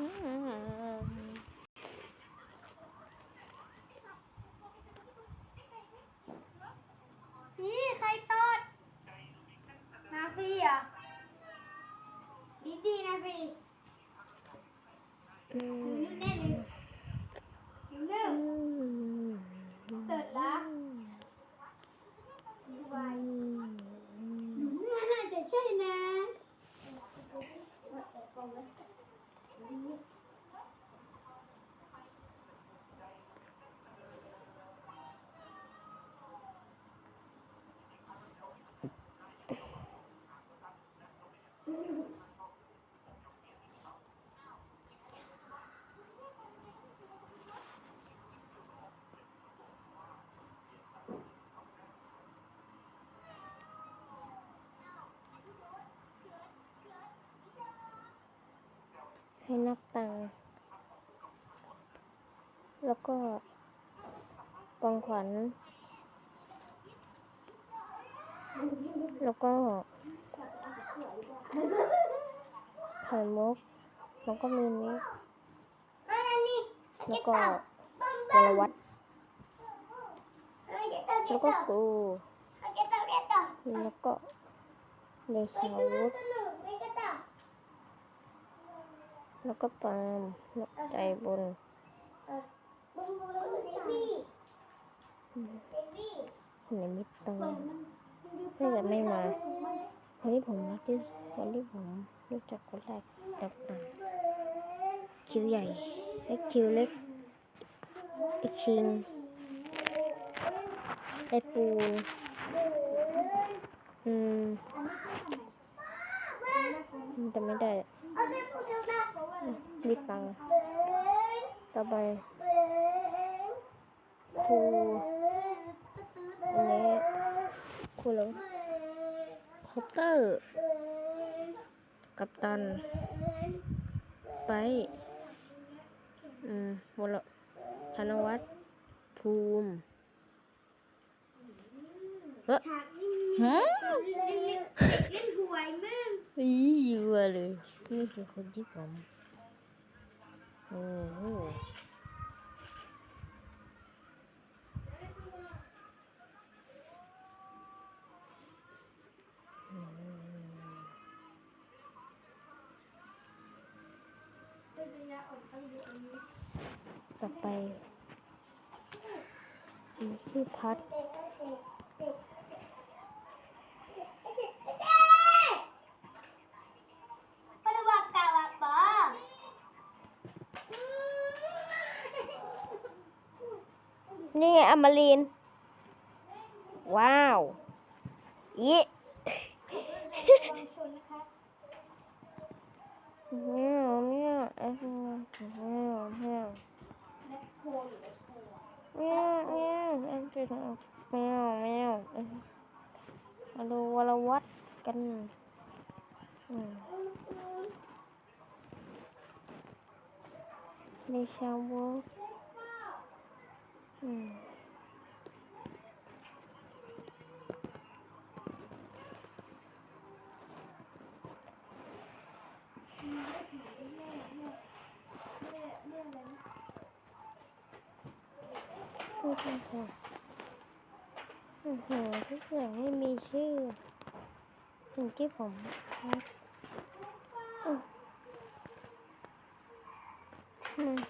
พี่ใครตดนาฟีอะดีดีนาฟีอยู่แน่เลยหนูเลิกเติดละวายหนูน่าจะใช่นะ Thank you. ให้นับตังแล้วก็กองขวัญ แล้วก็ไข่มุกแล้วก็มีนี้แล้วก็บัมวบัรวัตแล้วก็กู แล้วก็เดชาวุธสนุก แล้วก็ปาล์มแล้วก็ใจบุญบุ้งบุ้งเบบี้เบบี้ในมิตรตังถ้าเกิดไม่มาวันที่ผมรักที่วันที่ผมรู้จักคนแรกดับตังคิวใหญ่ไอ้คิวเล็กไอคิงไอปูอืมจะไม่ได้ เอาไปพูดเจ้าหน้าเขา ว่ามีตังค์เบ้ยต่อไปเบ้ยครูอันนี้ครูแล้วคอปเตอร์ กัปตัน ไป อืมวรธนวัฒน์ภูมิเฮ้ยฉากนี้ฮะเล่นเล่นเล่นหวยมากอีอยู่เลย นี่คือคนที่ผม โอ้โหต่อไปมีชื่อพัด ปะวักกะวักบอ นี่ไงอมริน ว้าวอีชนนะคะแมวแมวเอ้ยแมวแมวแมวแมคโครอยู่ในครัวแมวแมวเอ้ยจะทำแมวแมวเอ้ยมาดูวรวัตกันในชาวเวิร์ก อืมพูดกันค่ะโอ้โหทุกอย่างไม่มีชื่อสิ่งที่ผมครักอืมอืม